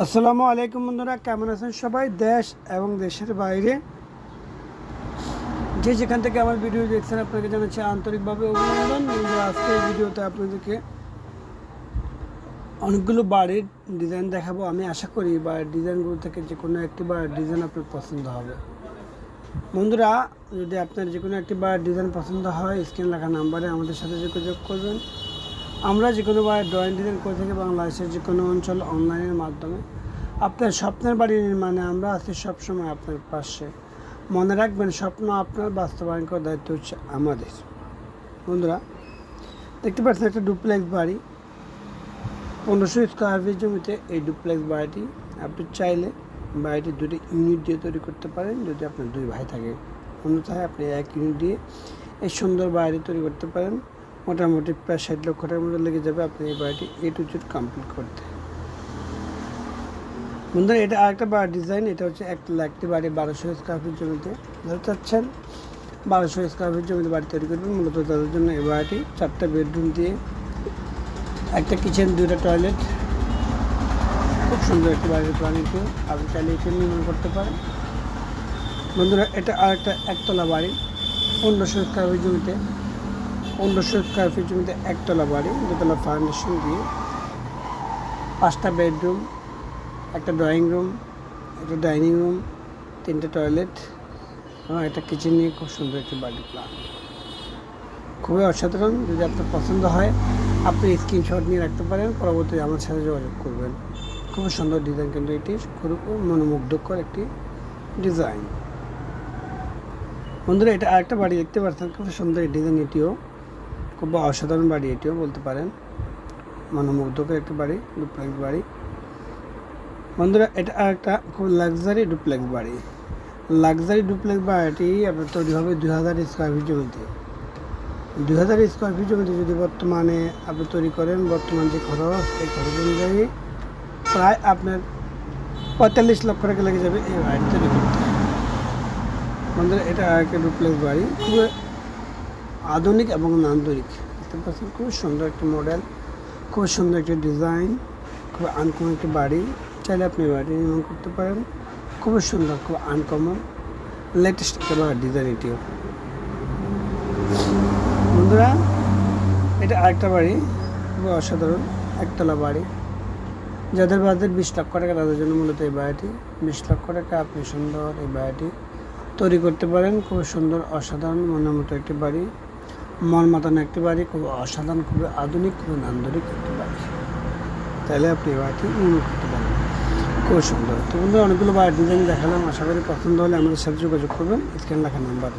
আসসালামু আলাইকুম বন্ধুরা, কেমন আছেন সবাই? দেশ এবং দেশের বাইরে। যে যেখান থেকে আমার ভিডিও দেখছেন, আপনাকে জানাচ্ছি আন্তরিকভাবে অভিনন্দন। আজকের ভিডিওতে আপনাদেরকে অনেকগুলো বাড়ির ডিজাইন দেখাবো। আমি আশা করি বাড়ির ডিজাইনগুলো থেকে যে কোনো একটি বাড়ির ডিজাইন আপনার পছন্দ হবে। বন্ধুরা, যদি আপনার যে কোনো একটি বাড়ির ডিজাইন পছন্দ হয় স্ক্রিন লেখা নাম্বারে আমাদের সাথে যোগাযোগ করবেন। আমরা যে কোনো বাড়ির ড্রয়িং ডিজাইন করে থাকি বাংলাদেশের যে কোনো অঞ্চল অনলাইনের মাধ্যমে। আপনার স্বপ্নের বাড়ি নির্মাণে আমরা আছি সবসময় আপনার পাশে। মনে রাখবেন, স্বপ্ন আপনার বাস্তবায়ন করার দায়িত্ব হচ্ছে আমাদের। বন্ধুরা, দেখতে পাচ্ছেন একটা ডুপ্লেক্স বাড়ি। পনেরোশো স্কোয়ার ফিট জমিতে এই ডুপ্লেক্স বাড়িটি। আপনি চাইলে বাড়িটি দুটি ইউনিট দিয়ে তৈরি করতে পারেন। যদি আপনার দুই ভাই থাকে, অন্যথায় আপনি এক ইউনিট দিয়ে এই সুন্দর বাড়িটি তৈরি করতে পারেন। মোটামুটি প্রায় ষাট লক্ষ টাকার মতো লেগে যাবে আপনি এই বাড়িটি এ টু জেড কমপ্লিট করতে। বন্ধুরা, এটা আরেকটা বাড়ির ডিজাইন এটা হচ্ছে এক একটি বাড়ি বারোশো স্কোয়ার ফিট জমিতে। ধরে চাচ্ছেন, বারোশো স্কোয়ার ফিট জমিতে বাড়ি তৈরি করবেন, মূলত তাদের জন্য এই বাড়িটি চারটা বেডরুম দিয়ে। একটা কিচেন দুইটা টয়লেট খুব সুন্দর একটি বাড়ির প্ল্যান এটিও আপনি চাইলে এটি নির্মাণ করতে পারেন। বন্ধুরা, এটা আরেকটা একতলা বাড়ি, পনেরোশো স্কোয়ার ফিট জমিতে। পনেরোশো স্কোয়ার ফিট জমিতে একতলা বাড়ি, দোতলা ফাউন্ডেশন দিয়ে পাঁচটা বেডরুম একটা ড্রয়িং রুম একটা ডাইনিং রুম তিনটে টয়লেট এবং একটা কিচেন নিয়ে খুব সুন্দর একটি বাড়ি প্ল্যান খুবই অসাধারণ, যদি আপনার পছন্দ হয়, আপনি স্ক্রিনশট নিয়ে রাখতে পারেন, পরবর্তী আমার সাথে যোগাযোগ করবেন। খুব সুন্দর ডিজাইন কিন্তু এটি খুব মনোমুগ্ধকর একটি ডিজাইন বন্ধুরা, এটা আরেকটা বাড়ি দেখতে পাচ্ছেন খুব সুন্দর ডিজাইন এটিও। খুব অসাধারণ বাড়ি এটিও বলতে পারেন। মনোমুগ্ধকর একটি বাড়ি ডুপ্লেক্স বাড়ি। বন্ধুরা, এটা একটা খুব লাক্সারি ডুপ্লেক্স বাড়ি। লাক্সারি ডুপ্লেক্স বাড়িটি আপনার তৈরি হবে দুই হাজার স্কোয়ার ফিট জমিতে। দুই হাজার স্কোয়ার ফিট জমিতে যদি বর্তমানে আপনি তৈরি করেন, বর্তমান যে খরচ এই খরচ অনুযায়ী প্রায় আপনার পঁয়তাল্লিশ লক্ষ টাকা লেগে যাবে এই বাড়িটি তৈরি করতে। বন্ধুরা, এটা একটা ডুপ্লেক্স বাড়ি। খুবই আধুনিক এবং নান্দনিক। দেখতে পাচ্ছেন, খুব সুন্দর একটি মডেল খুব সুন্দর একটি ডিজাইন খুব আনকমন একটি বাড়ি। চাইলে আপনি বাড়ি নির্মাণ করতে পারেন। খুবই সুন্দর, খুব আনকমন লেটেস্ট একটা ডিজাইন এটিও বন্ধুরা, এটা আরেকটা বাড়ি, খুবই অসাধারণ, একতলা বাড়ি। যাদের বাজার বিশ লক্ষ টাকা, তাদের জন্য মূলত এই বাড়িটি। বিশ লক্ষ টাকা আপনি সুন্দর এই বাড়িটি তৈরি করতে পারেন। খুব সুন্দর, অসাধারণ, মনের মতো একটি বাড়ি। মন মাতানো একটি বাড়ি খুব অসাধারণ, খুবই আধুনিক, খুবই নান্দনিক একটি বাড়ি। তাহলে আপনি বাড়িটি নির্মাণ করতে পারেন খুব সুন্দর। তো বন্ধু অনেকগুলো বাড়ির ডিজাইন দেখালাম। আশা করি পছন্দ হলে আমাদের সাথে যোগাযোগ করবেন। স্ক্যান লেখা নাম্বার।